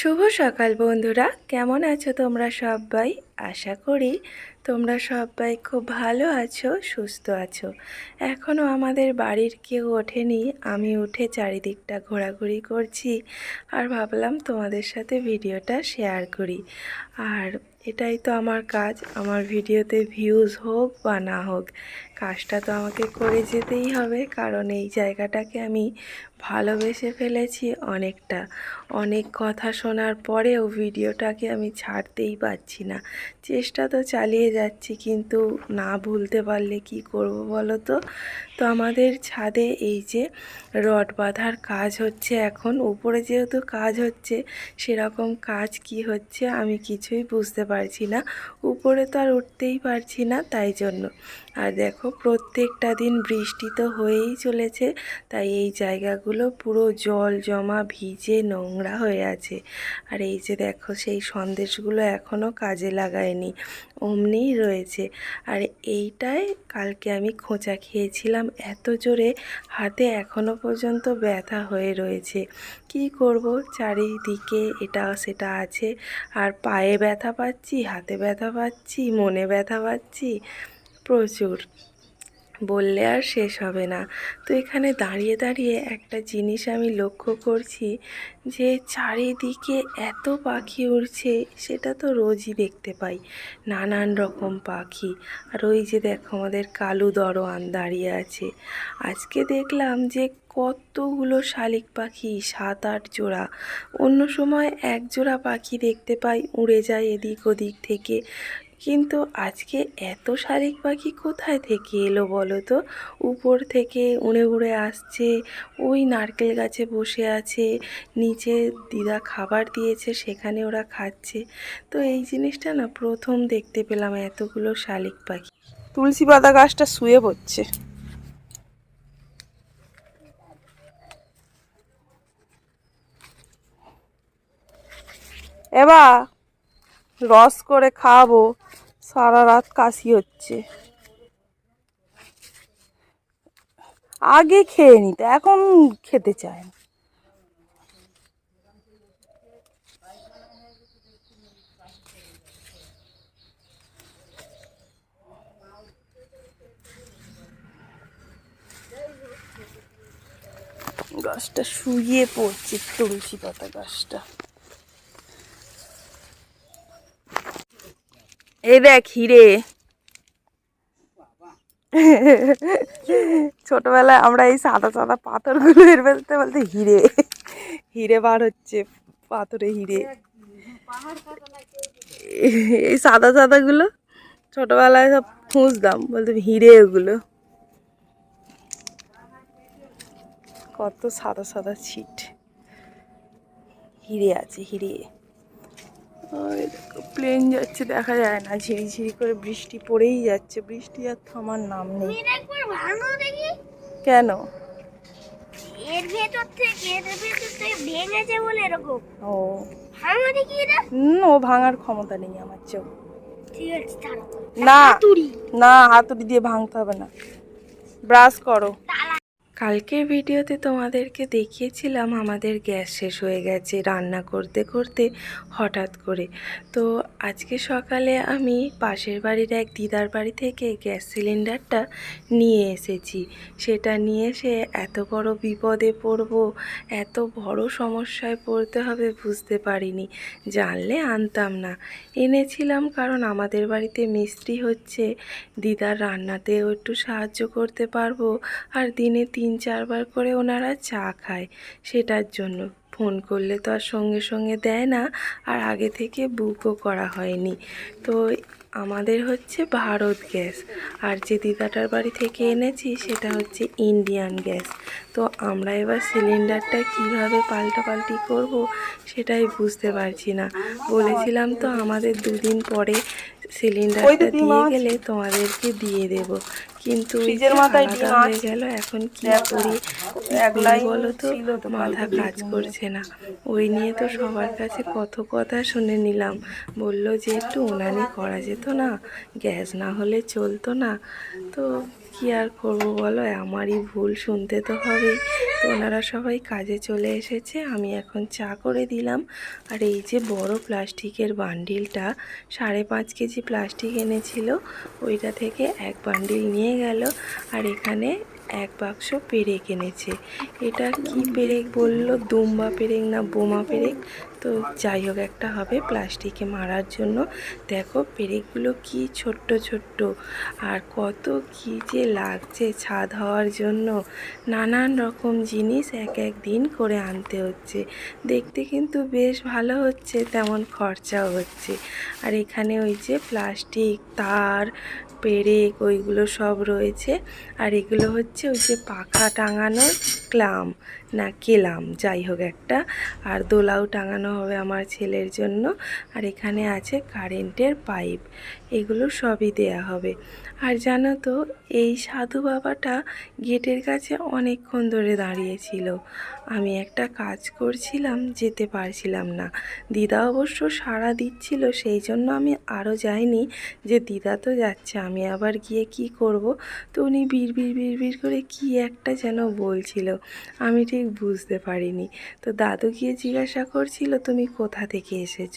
শুভ সকাল বন্ধুরা। কেমন আছো তোমরা সবাই? আশা করি তোমরা সবাই খুব ভালো আছো, সুস্থ আছো। এখনও আমাদের বাড়ির কেউ ওঠেনি। আমি উঠে চারিদিকটা ঘোরাঘুরি করছি আর ভাবলাম তোমাদের সাথে ভিডিওটা শেয়ার করি। আর এটাই তো আমার কাজ, আমার ভিডিওতে ভিউজ হোক বা না হোক। কাজটা তো আমাকে করে যেতেই হবে, কারণ এই জায়গাটাকে আমি ভালোবেসে ফেলেছি অনেকটা। অনেক কথা শোনার পরেও ভিডিওটাকে আমি ছাড়তেই পারছি না। চেষ্টা তো চালিয়ে যাচ্ছি, কিন্তু না ভুলতে পারলে কি করব বলো তো? তো আমাদের ছাদে এই যে রড বাঁধার কাজ হচ্ছে এখন, উপরে যেহেতু কাজ হচ্ছে, সেরকম কাজ কি হচ্ছে আমি কিছুই বুঝতে পারছি না। উপরে তো আর উঠতেই পারছি না, তাই জন্য। আর দেখো, প্রত্যেকটা দিন বৃষ্টি তো হয়েই চলেছে, তাই এই জায়গাগুলো পুরো জল জমা ভিজে নোংরা হয়ে আছে। আর এই যে দেখো, সেই সন্দেশগুলো এখনও কাজে লাগায়নি, অমনিই রয়েছে। আর এইটাই কালকে আমি খোঁচা খেয়েছিলাম, এত জোরে হাতে এখনও পর্যন্ত ব্যথা হয়ে রয়েছে। কি করব? চারিদিকে এটা সেটা আছে, আর পায়ে ব্যথা পাচ্ছি, হাতে ব্যথা পাচ্ছি, মনে ব্যথা পাচ্ছি। প্রচুর। বললে আর শেষ হবে না। তো এখানে দাঁড়িয়ে দাঁড়িয়ে একটা জিনিস আমি লক্ষ্য করছি যে চারিদিকে এত পাখি উড়ছে, সেটা তো রোজই দেখতে পাই। নানান রকম পাখি। আর ওই যে দেখো আমাদের কালু দরোয়ান দাঁড়িয়ে আছে। আজকে দেখলাম যে কতগুলো শালিক পাখি, সাত আট জোড়া। অন্য সময় এক জোড়া পাখি দেখতে পাই, উড়ে যায় এদিক ওদিক থেকে। কিন্তু আজকে এত শালিক পাখি কোথায় থেকে এলো বলো তো? উপর থেকে উড়ে উড়ে আসছে, ওই নারকেল গাছে বসে আছে, নিচে দিদা খাবার দিয়েছে, সেখানে ওরা খাচ্ছে। তো এই জিনিসটা না প্রথম দেখতে পেলাম এতগুলো শালিক পাখি। তুলসী পাতা গাছটা শুয়ে পড়ছে। এবার রস করে খাব। সারা রাত কাশি হচ্ছে। আগে খেয়ে নিত, এখন খেতে চায় না। গাছটা শুয়ে পড়ছে তুলসী পাতা গাছটা। এই দেখ হিরে। ছোটবেলায় আমরা এই সাদা সাদা পাথরগুলো এর বলতে বলতে হিরে। হিরে বার হচ্ছে, পাথরে হিরে। এই সাদা সাদাগুলো ছোটবেলায় সব খুঁজতাম বলতে হিরে ওগুলো কত সাদা সাদা ছিট। হিরে আছে, হিরে। প্লেন যাচ্ছে দেখা যায় না ঝিরিঝিরি করে বৃষ্টি পড়েই যাচ্ছে বৃষ্টি আর থামার নাম নেই। কেন? এর ভেতর থেকে এর ভেতর থেকে ভেঙেছে বলে এরকম। ও। ভাঙো দেখি এটা হুম, ভাঙার ক্ষমতা নেই আমার চোখ। ঠিক আছে না তুড়ি না হাতুড়ি দিয়ে ভাঙতে হবে না। ব্রাশ করো। কালকের ভিডিওতে তোমাদেরকে দেখিয়েছিলাম আমাদের গ্যাস শেষ হয়ে গেছে রান্না করতে করতে হঠাৎ করে। তো আজকে সকালে আমি পাশের বাড়ির এক দিদার বাড়ি থেকে গ্যাস সিলিন্ডারটা নিয়ে এসেছি। সেটা নিয়ে এসে এত বড় বিপদে পড়ব, এত বড় সমস্যায় পড়তে হবে বুঝতে পারিনি, জানলে আনতাম না। এনেছিলাম কারণ আমাদের বাড়িতে মিস্ত্রি হচ্ছে, দিদার রান্নাতেও একটু সাহায্য করতে পারব, আর দিনে তিন চারবার করে ওনারা চা খায়। সেটার জন্য। ফোন করলে তো আর সঙ্গে সঙ্গে দেয় না আর আগে থেকে বুকও করা হয়নি। তো আমাদের হচ্ছে ভারত গ্যাস। আর যে দিদাটার বাড়ি থেকে এনেছি সেটা হচ্ছে ইন্ডিয়ান গ্যাস। তো আমরা এবার সিলিন্ডারটা কীভাবে পাল্টাপাল্টি করব সেটাই বুঝতে পারছি না। বলেছিলাম তো আমাদের দুদিন পরে সিলিন্ডারটা দিয়ে গেলে তোমাদেরকে দিয়ে দেব। কিন্তু ফ্রিজের মাথায় ডিম হয়ে। গেল এখন কি করি? একলাই বলো তো? মাথা কাজ করছে না। ওই নিয়ে তো সবার কাছে কত কথা শুনে নিলাম। বলল যে একটু উনানি করা যেত না গ্যাস না হলে চলতো না। তো কি আর করব বলো? আমারই ভুল শুনতে তো হবেই। তো ওনারা সবাই কাজে চলে এসেছে, আমি এখন চা করে দিলাম। আর এই যে বড় প্লাস্টিকের বান্ডিলটা, সাড়ে পাঁচ কেজি প্লাস্টিক এনেছিল, ওইটা থেকে এক বান্ডিল নিয়ে গেল। আর এখানে এক বাক্স পেরেক এনেছে। এটা কি পেরেক বলল? দুম্বা পেরেক না বোমা পেরেক? তো যাই হোক, একটা হবে প্লাস্টিকে মারার জন্য। দেখো পেরেকগুলো কি ছোট্ট ছোট্ট। আর কত কি যে লাগছে ছাদ হওয়ার জন্য। নানান রকম জিনিস এক এক দিন করে আনতে হচ্ছে। দেখতে কিন্তু বেশ ভালো হচ্ছে, তেমন খরচাও হচ্ছে। আর এখানে ওই যে প্লাস্টিক, তার পেরেক, ওইগুলো সব রয়েছে। আর এগুলো হচ্ছে ওই যে পাখা টাঙানোর ক্লাম, না কেলাম, যাই হোক একটা। আর দোলাও টাঙানো হবে আমার ছেলের জন্য। আর এখানে আছে কারেন্টের পাইপ, এগুলো সবই দেয়া হবে। আর জানো তো এই সাধু বাবাটা গেটের কাছে অনেকক্ষণ ধরে দাঁড়িয়েছিল। আমি একটা কাজ করছিলাম যেতে পারছিলাম না। দিদা অবশ্য সাড়া দিচ্ছিল সেই জন্য আমি আরও যাইনি। যে দিদা তো যাচ্ছে আমি আবার গিয়ে কি করব? তো উনি বিড়বিড় বিড়বিড় করে কি একটা যেন বলছিল আমি ঠিক বুঝতে পারিনি। তো দাদু গিয়ে জিজ্ঞাসা করছিল তুমি কোথা থেকে এসেছ?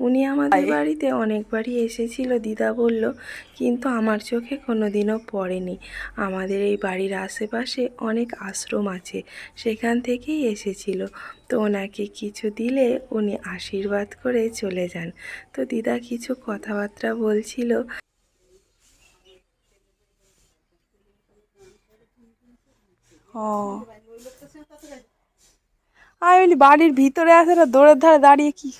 উনি আমাদের বাড়িতে অনেকবারই এসেছিল দিদা বলল কিন্তু আমার চোখে কোনো দিনও পড়েনি। আমাদের এই বাড়ির আশেপাশে অনেক আশ্রম আছে, সেখান থেকেই এসেছিল। তো ওনাকে কিছু দিলে উনি আশীর্বাদ করে চলে যান। তো দিদা কিছু কথাবার্তা বলছিল। ও। আমি বলি, বাড়ির ভিতরে আছে না দৌড়ের ধারে দাঁড়িয়ে কি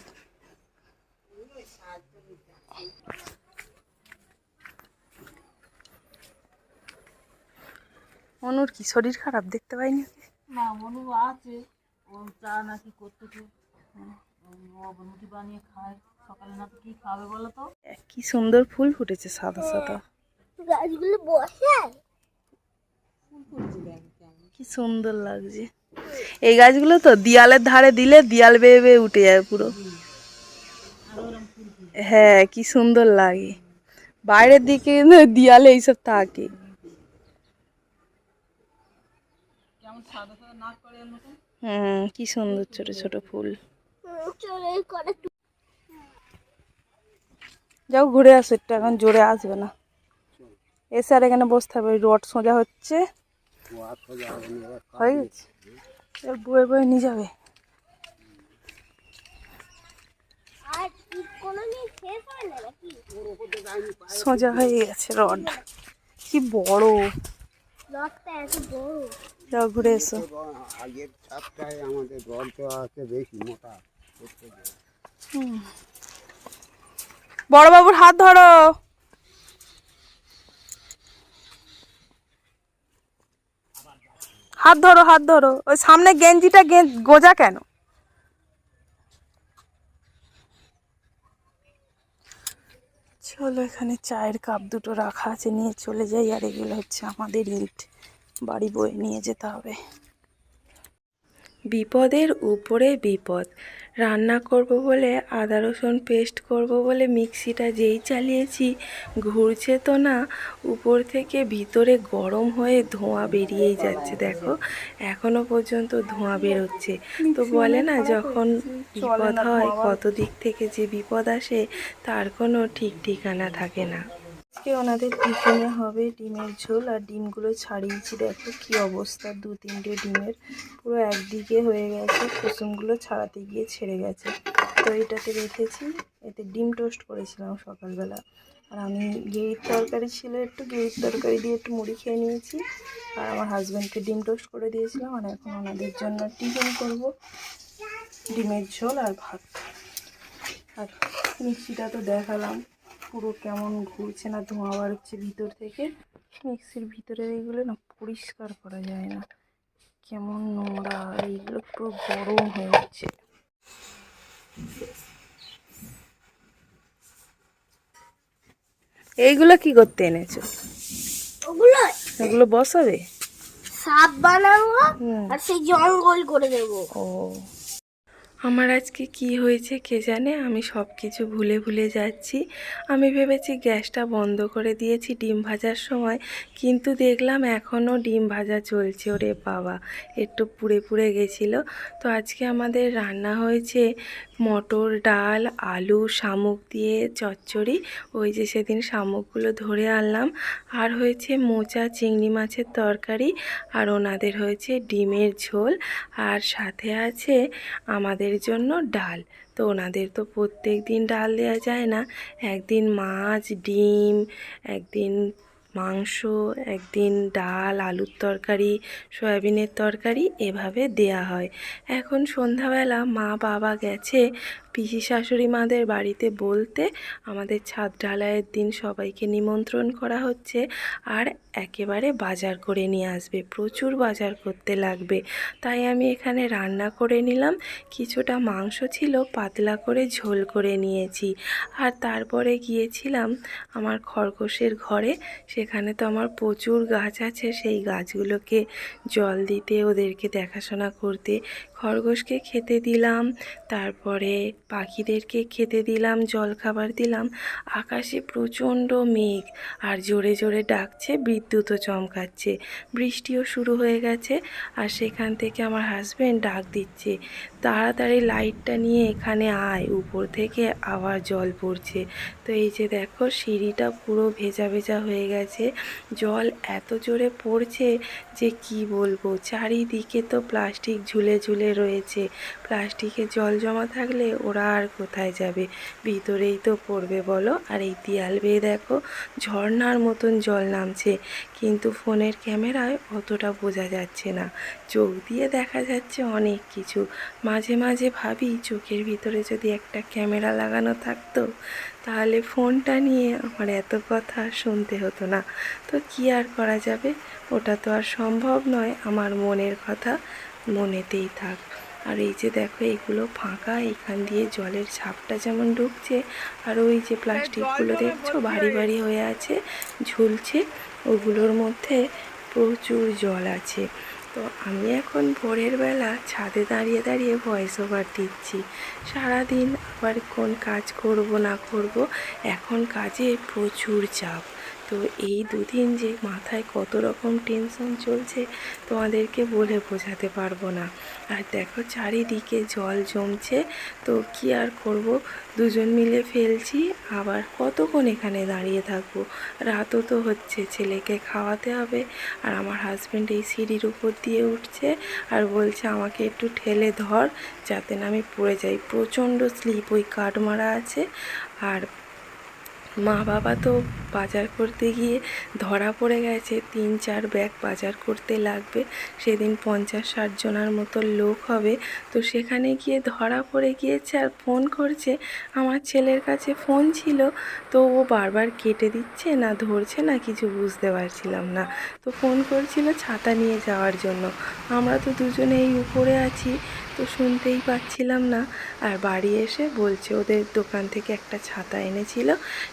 অনুর কি শরীর খারাপ দেখতে পাইনি? না মনু আছে। ও চা নাকি করতেছে। রুটি বানিয়ে খায়। সকালে না কি খাবে বলো তো? কি সুন্দর ফুল ফুটেছে সাদা সাদা। গাছগুলো বসায় কি সুন্দর লাগছে। এই গাছগুলো তো দিয়ালের ধারে দিলে দিয়াল বেয়ে বেয়ে উঠে যায় পুরো। হ্যাঁ কি সুন্দর লাগে। বাইরের দিকে দিয়ালে এইসব থাকে কেমন সাদা সাদা নাক করে এর মতন হুম কি সুন্দর ছোট ছোট ফুল। চলে করে যাও ঘুরে আসো একটু এখন জোরে আসবে না। এসে আর এখানে বসতে হবে ওই রড সোজা হচ্ছে। হয়ে গেছে। বয়ে বয়ে নিয়ে যাবে। হয় সোজা হয়ে গেছে রড। কি বড়। লটটা এত বড়। যাও ঘুরে এসো। আগের আমাদের রড দেওয়া আছে বেশি মোটা। বড় বাবুর হাত ধরো। হাত ধরো হাত ধরো। ওই সামনে গেঞ্জিটা গোজা কেন? চলো এখানে চায়ের কাপ দুটো রাখা আছে নিয়ে চলে যাই। আর এগুলো হচ্ছে আমাদের ইট। বাড়ি বয়ে নিয়ে যেতে হবে। বিপদের উপরে বিপদ। রান্না করব বলে আদা রসুন পেস্ট করব বলে মিক্সিটা যেই চালিয়েছি ঘুরছে তো না উপর থেকে ভিতরে গরম হয়ে ধোঁয়া বেরিয়েই যাচ্ছে দেখো। এখনও পর্যন্ত ধোঁয়া বেরোচ্ছে। তো বলে না যখন বিপদ হয় কত দিক থেকে যে বিপদ আসে তার কোনো ঠিক ঠিকানা থাকে না। আজকে ওনাদের টিফিনে হবে ডিমের ঝোল আর ডিমগুলো ছাড়িয়েছি, দেখো কি অবস্থা। দু তিনটে ডিমের পুরো একদিকে হয়ে গেছে, কুসুমগুলো ছাড়াতে গিয়ে ছেড়ে গেছে। তো এটাতে রেখেছি, এতে ডিম টোস্ট করেছিলাম সকালবেলা। আর আমি গেঁড়ির তরকারি ছিল একটু গেঁড়ির তরকারি দিয়ে একটু মুড়ি খেয়ে নিয়েছি। আর আমার হাজব্যান্ডকে ডিম টোস্ট করে দিয়েছিলাম, আর এখন ওনাদের জন্য টিফিন করব, ডিমের ঝোল আর ভাত। আর মিক্সিটা তো দেখালাম। পুরো কেমন ঘুরছে না ধোঁয়া বার হচ্ছে ভিতর থেকে। মিক্সির ভিতরে এগুলো না পরিষ্কার করা যায় না। কেমন নোংরা এইগুলো পুরো গরম হয়ে যাচ্ছে এইগুলো কি করতে এনেছো? ওগুলো এগুলো বসাবে? সাপ বানাবো আর সেই জঙ্গল করে দেবো। ও। আমার আজকে কি হয়েছে কে জানে? আমি সব কিছু ভুলে ভুলে যাচ্ছি। আমি ভেবেছি গ্যাসটা বন্ধ করে দিয়েছি ডিম ভাজার সময়, কিন্তু দেখলাম এখনও ডিম ভাজা চলছে। ওরে বাবা, একটু পুড়ে পুড়ে গেছিল। তো আজকে আমাদের রান্না হয়েছে মটর ডাল, আলু, শামুক দিয়ে চচ্চড়ি। ওই যে সেদিন শামুকগুলো ধরে আনলাম। আর হয়েছে মোচা, চিংড়ি মাছের তরকারি। আর ওনাদের হয়েছে ডিমের ঝোল। আর সাথে আছে আমাদের জন্য ডাল। তো ওনাদের তো প্রত্যেক দিন ডাল দেওয়া যায় না। একদিন মাছ, ডিম, একদিন মাংস, একদিন ডাল, আলুর তরকারি, সয়াবিনের তরকারি এভাবে দেয়া হয়। এখন সন্ধ্যাবেলা মা বাবা গেছে পিসি শাশুড়ি মাদের বাড়িতে বলতে আমাদের ছাদ ঢালাইয়ের দিন সবাইকে নিমন্ত্রণ করা হচ্ছে আর একেবারে বাজার করে নিয়ে আসবে, প্রচুর বাজার করতে লাগবে। তাই আমি এখানে রান্না করে নিলাম, কিছুটা মাংস ছিল পাতলা করে ঝোল করে নিয়েছি। আর তারপরে গিয়েছিলাম আমার খরগোশের ঘরে, সেখানে তো আমার প্রচুর গাছ আছে, সেই গাছগুলোকে জল দিতে ওদেরকে দেখাশোনা করতে খরগোশকে খেতে দিলাম, তারপরে পাখিদেরকে খেতে দিলাম জল খাবার দিলাম। আকাশে প্রচণ্ড মেঘ আর জোরে জোরে ডাকছে বিদ্যুৎও চমকাচ্ছে। বৃষ্টিও শুরু হয়ে গেছে আর সেখান থেকে আমার হাজব্যান্ড ডাক দিচ্ছে তাড়াতাড়ি লাইটটা নিয়ে এখানে আয়। উপর থেকে আবার জল পড়ছে। তো এই যে দেখো, সিঁড়িটা পুরো ভেজা ভেজা হয়ে গেছে। জল এত জোরে পড়ছে যে কি বলব? চারিদিকে তো প্লাস্টিক ঝুলে ঝুলে রয়েছে। প্লাস্টিকে জল জমা থাকলে ওরা আর কোথায় যাবে? ভিতরেই তো পড়বে বলো। আর এই দেয়াল বেয়ে দেখো, ঝর্ণার মতন জল নামছে। কিন্তু ফোনের ক্যামেরায় অতটা বোঝা যাচ্ছে না। চোখ দিয়ে দেখা যাচ্ছে অনেক কিছু। মাঝে মাঝে ভাবি চোখের ভিতরে যদি একটা ক্যামেরা লাগানো থাকতো তাহলে ফোনটা নিয়ে আমার এত কথা শুনতে হতো না। তো কি আর করা যাবে? ওটা তো আর সম্ভব নয় আমার মনের কথা মনেতেই থাক। আর এই যে দেখো এগুলো ফাঁকা এখান দিয়ে জলের ছাপটা যেমন ঢুকছে আর ওই যে প্লাস্টিকগুলো দেখছ ভারী ভারী হয়ে আছে ঝুলছে ওগুলোর মধ্যে প্রচুর জল আছে। তো আমি এখন ভোরের বেলা ছাদে দাঁড়িয়ে দাঁড়িয়ে ভয়েস ওভার দিচ্ছি। সারাদিন আবার কোন কাজ করব না করব, এখন কাজে প্রচুর চাপ। তো এই দুদিন যে মাথায় কত রকম টেনশন চলছে তোমাদেরকে বলে বোঝাতে পারব না। আর দেখো চারিদিকে জল জমছে, তো কি আর করব? দুজন মিলে ফেলছি, আবার কতক্ষণ এখানে দাঁড়িয়ে থাকব? রাতও তো হচ্ছে, ছেলেকে খাওয়াতে হবে, আর আমার হাজব্যান্ড এই সিঁড়ির উপর দিয়ে উঠছে আর বলছে, আমাকে একটু ঠেলে ধর, যাতে না আমি পড়ে যাই। প্রচণ্ড স্লিপ ওই কাঠ মারা আছে, আর মা বাবা তো বাজার করতে গিয়ে ধরা পড়ে গেছে। তিন চার ব্যাগ বাজার করতে লাগবে। সেদিন পঞ্চাশ ষাট জনার মতো লোক হবে। তো সেখানে গিয়ে ধরা পড়ে গিয়েছে আর ফোন করছে। আমার ছেলের কাছে ফোন ছিল। তো ও বারবার কেটে দিচ্ছে না, ধরছে না, কিছু বুঝতে পারছিলাম না। তো ফোন করছিল ছাতা নিয়ে যাওয়ার জন্য। আমরা তো দুজনে এই উপরে আছি। তো শুনতেই পাচ্ছিলাম না। আর বাড়ি এসে বলছে ওদের দোকান থেকে একটা ছাতা এনেছিল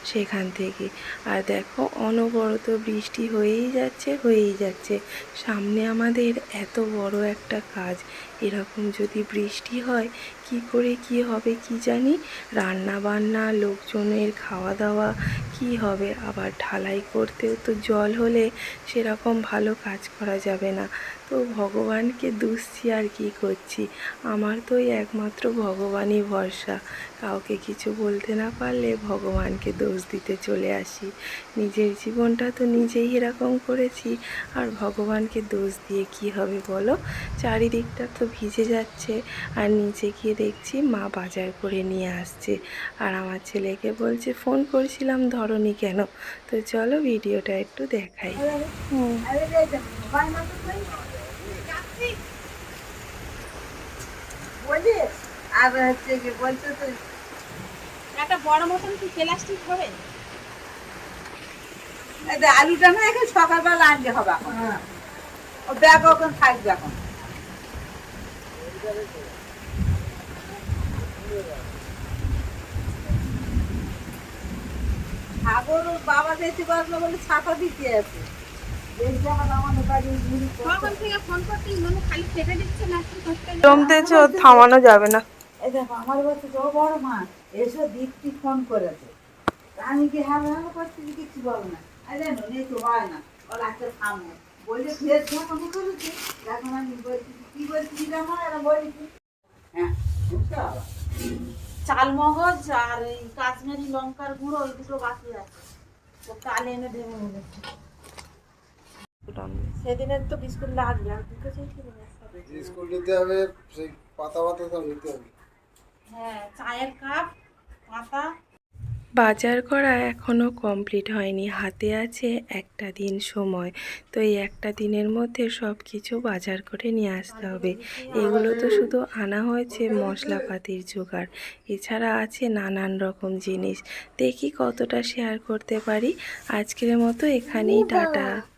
সেখান থেকে। আর দেখো অনবরত বৃষ্টি হয়েই যাচ্ছে হয়েই যাচ্ছে। সামনে আমাদের এত বড় একটা কাজ। এরকম যদি বৃষ্টি হয়, কি করে কি হবে কি জানি? রান্না বান্না লোকজনের খাওয়া দাওয়া কি হবে? আবার ঢালাই করতেও তো জল হলে সেরকম ভালো কাজ করা যাবে না। তো ভগবানকে দুষছি আর কি করছি? আমার তো ওই একমাত্র ভগবানই ভরসা। কাউকে কিছু বলতে না পারলে ভগবানকে দোষ দিতে চলে আসি। নিজের জীবনটা তো নিজেই এরকম করেছি, আর ভগবানকে দোষ দিয়ে কি হবে বলো? চারিদিকটা তো ভিজে যাচ্ছে, আর নিচে গিয়ে দেখছি মা বাজার করে নিয়ে আসছে। আর আমার ছেলেকে বলছে, ফোন করছিলাম, ধরনি কেন? তো চলো ভিডিওটা একটু দেখাই। আর হচ্ছে কি বলছে তো? একটা বড় মতন কি প্লাস্টিক হবে? আলুটা না এখন সকালবেলা আনতে হবে এখন। ও ব্যাগ ওখানে থাকবে এখন। সাগর বাবা যেতে পারল বলে ছাতা দিতে আছে। জমতেছে থামানো যাবে না। এই দেখো আমার বলছে তো বড় মা এসো দীপ্তি ফোন করেছে। আমি কি হ্যাঁ হ্যাঁ করছি কিছু বল না? আরে জানো নেই তো হয় না। ওরা একটা থামো। বললে ফের ফোন আমি বলছি কি বলছি আমার এরা বলেছি হ্যাঁ চাল মগজ আর এই কাশ্মীরি লঙ্কার গুঁড়ো ওই দুটো বাকি আছে। তো কাল এনে দেবো বলেছে সেদিনের তো বিস্কুট লাগবে আর দুটো চাই কি বলে? নিতে হবে সেই পাতা পাতা সব নিতে হবে। হ্যাঁ চায়ের কাপ পাতা। বাজার করা এখনও কমপ্লিট হয়নি হাতে আছে একটা দিন সময়। তো এই একটা দিনের মধ্যে সব কিছু বাজার করে নিয়ে আসতে হবে। এগুলো তো শুধু আনা হয়েছে মশলাপাতির জোগাড় এছাড়া আছে নানান রকম জিনিস। দেখি কতটা শেয়ার করতে পারি। আজকের মতো এখানেই টাটা।